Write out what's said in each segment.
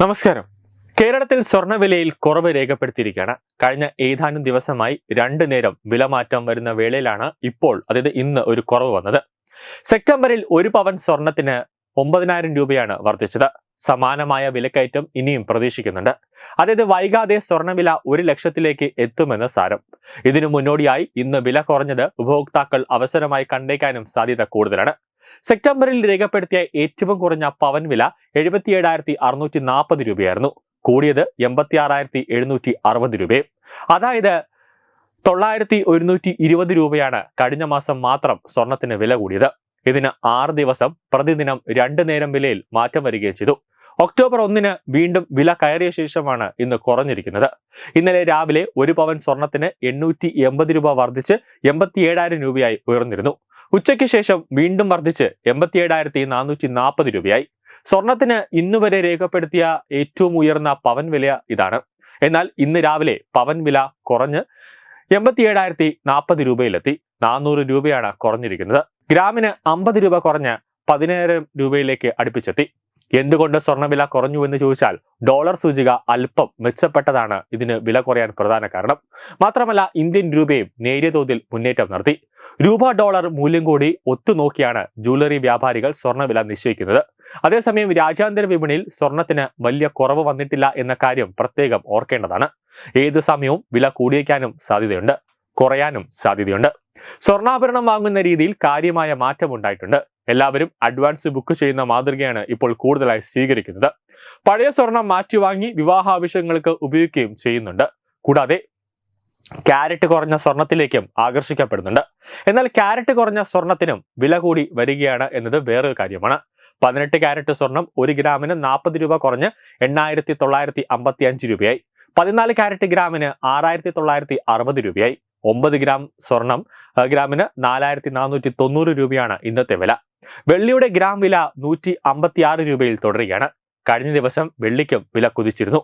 നമസ്കാരം. കേരളത്തിൽ സ്വർണവിലയിൽ കുറവ് രേഖപ്പെടുത്തിയിരിക്കുകയാണ്. കഴിഞ്ഞ ഏതാനും ദിവസമായി രണ്ടു നേരം വിലമാറ്റം വരുന്ന വേളയിലാണ് ഇപ്പോൾ അതായത് ഇന്ന് ഒരു കുറവ് വന്നത്. സെപ്റ്റംബറിൽ ഒരു പവൻ സ്വർണത്തിന് ഒമ്പതിനായിരം രൂപയാണ് വർദ്ധിച്ചത്. സമാനമായ വിലക്കയറ്റം ഇനിയും പ്രതീക്ഷിക്കുന്നുണ്ട്. അതായത് വൈകാതെ സ്വർണവില ഒരു ലക്ഷത്തിലേക്ക് എത്തുമെന്ന് സാരം. ഇതിനു മുന്നോടിയായി ഇന്ന് വില കുറഞ്ഞത് ഉപഭോക്താക്കൾ അവസരമായി കണ്ടേക്കാനും സാധ്യത കൂടുതലാണ്. സെപ്റ്റംബറിൽ രേഖപ്പെടുത്തിയ ഏറ്റവും കുറഞ്ഞ പവൻ വില എഴുപത്തിയേഴായിരത്തി അറുന്നൂറ്റി നാൽപ്പത് രൂപയായിരുന്നു. കൂടിയത് എൺപത്തി ആറായിരത്തി എഴുന്നൂറ്റി അറുപത് രൂപയും. അതായത് തൊള്ളായിരത്തി ഒരുന്നൂറ്റി ഇരുപത് രൂപയാണ് കഴിഞ്ഞ മാസം മാത്രം സ്വർണത്തിന് വില കൂടിയത്. ഇതിന് ആറ് ദിവസം പ്രതിദിനം രണ്ട് നേരം വിലയിൽ മാറ്റം വരികയും ചെയ്തു. ഒക്ടോബർ ഒന്നിന് വീണ്ടും വില കയറിയ ശേഷമാണ് ഇന്ന് കുറഞ്ഞിരിക്കുന്നത്. ഇന്നലെ രാവിലെ ഒരു പവൻ സ്വർണത്തിന് എണ്ണൂറ്റി എൺപത് രൂപ വർദ്ധിച്ച് എൺപത്തി ഏഴായിരം രൂപയായി ഉയർന്നിരുന്നു. ഉച്ചയ്ക്ക് ശേഷം വീണ്ടും വർദ്ധിച്ച് എൺപത്തിയേഴായിരത്തി നാനൂറ്റി നാൽപ്പത് രൂപയായി. സ്വർണത്തിന് ഇന്നുവരെ രേഖപ്പെടുത്തിയ ഏറ്റവും ഉയർന്ന പവൻ വില ഇതാണ്. എന്നാൽ ഇന്ന് രാവിലെ പവൻ വില കുറഞ്ഞ് എൺപത്തിയേഴായിരത്തി നാൽപ്പത് രൂപയിലെത്തി. നാനൂറ് രൂപയാണ് കുറഞ്ഞിരിക്കുന്നത്. ഗ്രാമിന് അമ്പത് രൂപ കുറഞ്ഞ് പതിനായിരം രൂപയിലേക്ക് അടുപ്പിച്ചെത്തി. എന്തുകൊണ്ട് സ്വർണവില കുറഞ്ഞു എന്ന് ചോദിച്ചാൽ ഡോളർ സൂചിക അല്പം മെച്ചപ്പെട്ടതാണ്. ഇതിന് വില കുറയാൻ പ്രധാന കാരണം. മാത്രമല്ല ഇന്ത്യൻ രൂപയും നേരിയ തോതിൽ മുന്നേറ്റം നടത്തി. രൂപ ഡോളർ മൂല്യം കൂടി ഒത്തുനോക്കിയാണ് ജൂവലറി വ്യാപാരികൾ സ്വർണവില നിശ്ചയിക്കുന്നത്. അതേസമയം രാജ്യാന്തര വിപണിയിൽ സ്വർണത്തിന് വലിയ കുറവ് വന്നിട്ടില്ല എന്ന കാര്യം പ്രത്യേകം ഓർക്കേണ്ടതാണ്. ഏതു സമയവും വില കൂടിയേക്കാനും സാധ്യതയുണ്ട്. കുറയാനും സാധ്യതയുണ്ട്. സ്വർണാഭരണം വാങ്ങുന്ന രീതിയിൽ കാര്യമായ മാറ്റം ഉണ്ടായിട്ടുണ്ട്. എല്ലാവരും അഡ്വാൻസ് ബുക്ക് ചെയ്യുന്ന മാതൃകയാണ് ഇപ്പോൾ കൂടുതലായി സ്വീകരിക്കുന്നത്. പഴയ സ്വർണം മാറ്റി വാങ്ങി വിവാഹ ആവശ്യങ്ങൾക്ക് ഉപയോഗിക്കുകയും ചെയ്യുന്നുണ്ട്. കൂടാതെ ക്യാരറ്റ് കുറഞ്ഞ സ്വർണത്തിലേക്കും ആകർഷിക്കപ്പെടുന്നുണ്ട്. എന്നാൽ ക്യാരറ്റ് കുറഞ്ഞ സ്വർണത്തിനും വില കൂടി വരികയാണ് എന്നത് വേറൊരു കാര്യമാണ്. പതിനെട്ട് ക്യാരറ്റ് സ്വർണം ഒരു ഗ്രാമിന് നാൽപ്പത് രൂപ കുറഞ്ഞ് എണ്ണായിരത്തി തൊള്ളായിരത്തി അമ്പത്തി അഞ്ച് രൂപയായി. പതിനാല് ക്യാരറ്റ് ഗ്രാമിന് ആറായിരത്തി തൊള്ളായിരത്തി അറുപത് രൂപയായി. ഒമ്പത് ഗ്രാം സ്വർണം ഗ്രാമിന് നാലായിരത്തി നാനൂറ്റി തൊണ്ണൂറ് രൂപയാണ് ഇന്നത്തെ വില. വെള്ളിയുടെ ഗ്രാം വില നൂറ്റി അമ്പത്തി ആറ് രൂപയിൽ തുടരുകയാണ്. കഴിഞ്ഞ ദിവസം വെള്ളിക്കും വില കുതിച്ചിരുന്നു.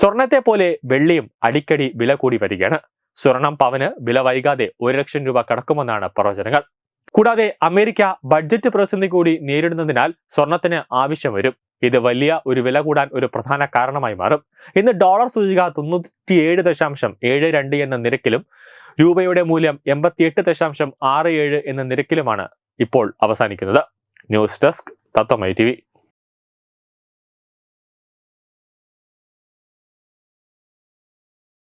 സ്വർണത്തെ പോലെ വെള്ളിയും അടിക്കടി വില കൂടി വരികയാണ്. സ്വർണം പവന് വില വൈകാതെ ഒരു ലക്ഷം രൂപ കടക്കുമെന്നാണ് പ്രവചനങ്ങൾ. കൂടാതെ അമേരിക്ക ബഡ്ജറ്റ് പ്രതിസന്ധി കൂടി നേരിടുന്നതിനാൽ സ്വർണത്തിന് ആവശ്യം വരും. ഇത് വലിയ ഒരു വില കൂടാൻ ഒരു പ്രധാന കാരണമായി മാറും. ഇന്ന് ഡോളർ സൂചിക തൊണ്ണൂറ്റിയേഴ് ദശാംശം ഏഴ് രണ്ട് എന്ന നിരക്കിലും രൂപയുടെ മൂല്യം എൺപത്തിയെട്ട് ദശാംശം ആറ് ഏഴ് എന്ന നിരക്കിലുമാണ് ഇപ്പോൾ അവസാനിക്കുന്നത്. ന്യൂസ് ഡെസ്ക് തത്വമൈ ടി